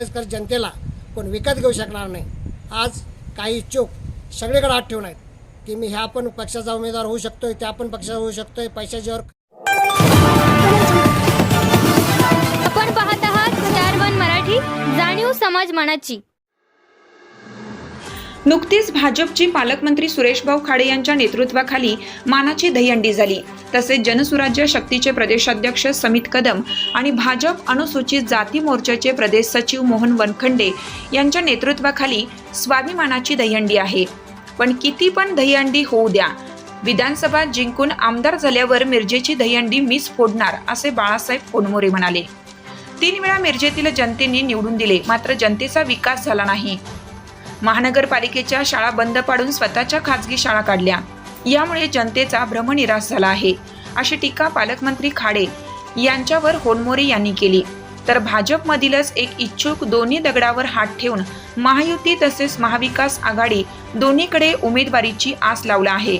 कर जनतेला कोण विकत घेऊ शकणार नाही. आज काही इच्छुक सगळीकडे हात ठेवून आहेत की मी ह्या पण पक्षाचा उमेदवार होऊ शकतोय त्या पण पक्षाचा होऊ शकतोय पैशाच्यावर आपण पाहत आहात स्टार वन मराठी जाणीव समाज मनाची. नुकतीच भाजपची पालकमंत्री सुरेशभाऊ खाडे यांच्या नेतृत्वाखाली मानाची दहीहंडी झाली. तसेच जनसुराज्य शक्तीचे प्रदेशाध्यक्ष समित कदम आणि भाजप अनुसूचित जाती मोर्चाचे प्रदेश सचिव मोहन वनखंडे यांच्या नेतृत्वाखाली स्वाभिमानाची दहीहंडी आहे. पण किती पण दहीहंडी होऊ द्या. विधानसभा जिंकून आमदार झाल्यावर मिरजेची दहीहंडी मीच फोडणार असे बाळासाहेब कोनमोरे म्हणाले. तीन वेळा मिरजेतील जनतेने निवडून दिले मात्र जनतेचा विकास झाला नाही. महानगरपालिकेच्या शाळा बंद पाडून स्वतःच्या खाजगी शाळा काढल्या. यामुळे जनतेचा भ्रमनिराश झाला आहे. अशी टीका पालकमंत्री खाडे यांच्यावर होनमोरे यांनी केली. तर भाजपमधीलच एक इच्छुक दोन्ही दगडावर हात ठेवून महायुती तसेच महाविकास आघाडी दोन्हीकडे उमेदवारीची आस लावला आहे.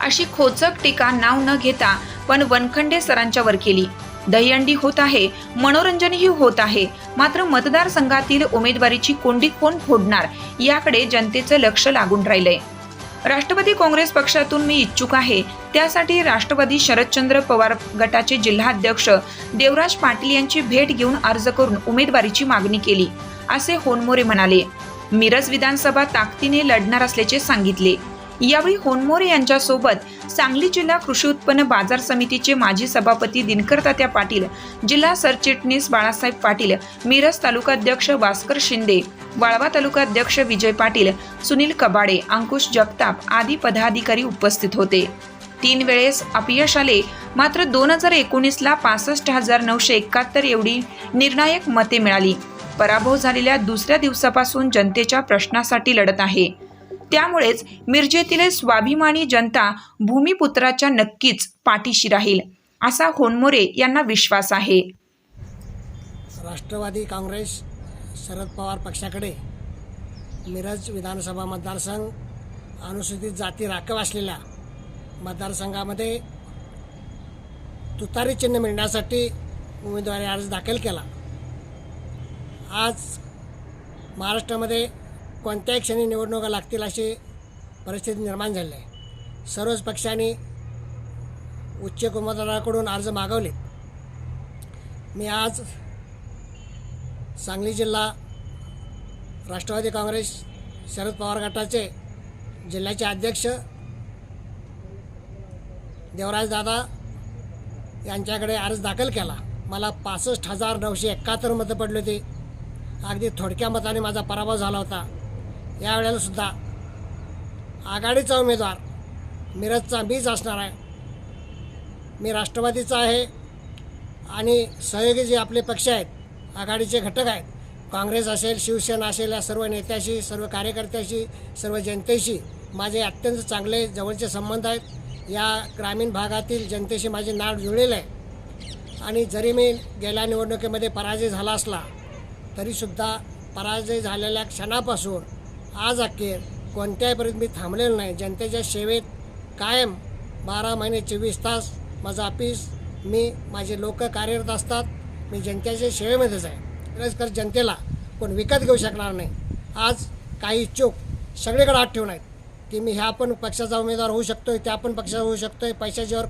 अशी खोचक टीका नाव न घेता पण वनखंडे सरांच्यावर केली. दहीहंडी होत आहे मनोरंजनही होत आहे. मात्र मतदारसंघातील उमेदवारीची कोंडी कोण फोडणार याकडे जनतेचं लक्ष लागून राहिलंय. राष्ट्रवादी काँग्रेस पक्षातून मी इच्छुक आहे. त्यासाठी राष्ट्रवादी शरदचंद्र पवार गटाचे जिल्हाध्यक्ष देवराज पाटील यांची भेट घेऊन अर्ज करून उमेदवारीची मागणी केली असे होनमोरे म्हणाले. मिरज विधानसभा ताकदीने लढणार असल्याचे सांगितले. यावेळी होनमोरे यांच्यासोबत सांगली जिल्हा कृषी उत्पन्न बाजार समितीचे माजी सभापती दिनकर तात्या पाटील जिल्हा सरचिटणीस बाळासाहेब पाटील मिरज तालुकाध्यक्ष भास्कर शिंदे वाळवा तालुकाध्यक्ष विजय पाटील सुनील कबाडे अंकुश जगताप आदी पदाधिकारी उपस्थित होते. तीन वेळेस अपयश आले मात्र दोन हजार एकोणीसला पासष्ट हजार नऊशे एकाहत्तर एवढी निर्णायक मते मिळाली. पराभव झालेल्या दुसऱ्या दिवसापासून जनतेच्या प्रश्नासाठी लढत आहे. त्यामुळेच मिरजेतील स्वाभिमानी जनता भूमिपुत्राच्या नक्कीच पाठीशी राहील असा होनमोरे यांना विश्वास आहे. राष्ट्रवादी काँग्रेस शरद पवार पक्षाकडे मिरज विधानसभा मतदारसंघ अनुसूचित जाती राखीव असलेल्या मतदारसंघामध्ये तुतारी चिन्ह मिळण्यासाठी उमेदवारी अर्ज दाखल केला. आज महाराष्ट्रामध्ये कोणत्याही क्षणी निवडणुका लागतील अशी परिस्थिती निर्माण झाली आहे. सर्वच पक्षांनी उच्च उमेदवाराकडून अर्ज मागवले मी आज सांगली जिल्हा राष्ट्रवादी काँग्रेस शरद पवार गटाचे जिल्ह्याचे अध्यक्ष देवराज दादा यांच्याकडे अर्ज दाखल केला. मला पासष्ट हजार नऊशे एकाहत्तर मतं पडली होती. अगदी थोडक्या मताने माझा पराभव झाला होता. यावेळेला सुद्धा आघाडीचा उमेदवार मिरजचा मीच असणार आहे. मी राष्ट्रवादीचा आहे आणि सहयोगी जे आपले पक्ष आहेत आघाडीचे घटक आहेत काँग्रेस असेल शिवसेना असेल या सर्व नेत्याशी सर्व कार्यकर्त्याशी सर्व जनतेशी माझे अत्यंत चांगले जवळचे संबंध आहेत. या ग्रामीण भागातील जनतेशी माझे नाळ जुळलेलं आहे. आणि जरी मी गेल्या निवडणुकीमध्ये पराजय झाला असला तरीसुद्धा पराजय झालेल्या क्षणापासून आज अखेर कोणत्याही पर्यंत मी थांबलेलो नाही. जनतेच्या सेवेत कायम बारा महिने चोवीस तास माझं ऑफिस मी माझे लोक कार्यरत असतात. मी जनतेच्या सेवेमध्येच आहे. कर जनतेला कोण विकत घेऊ शकणार नाही. आज काही इच्छुक सगळीकडे आठ ठेवून आहेत की मी ह्या पण पक्षाचा उमेदवार होऊ शकतो आहे त्या पण पक्षाचा होऊ शकतो आहे पैशाच्यावर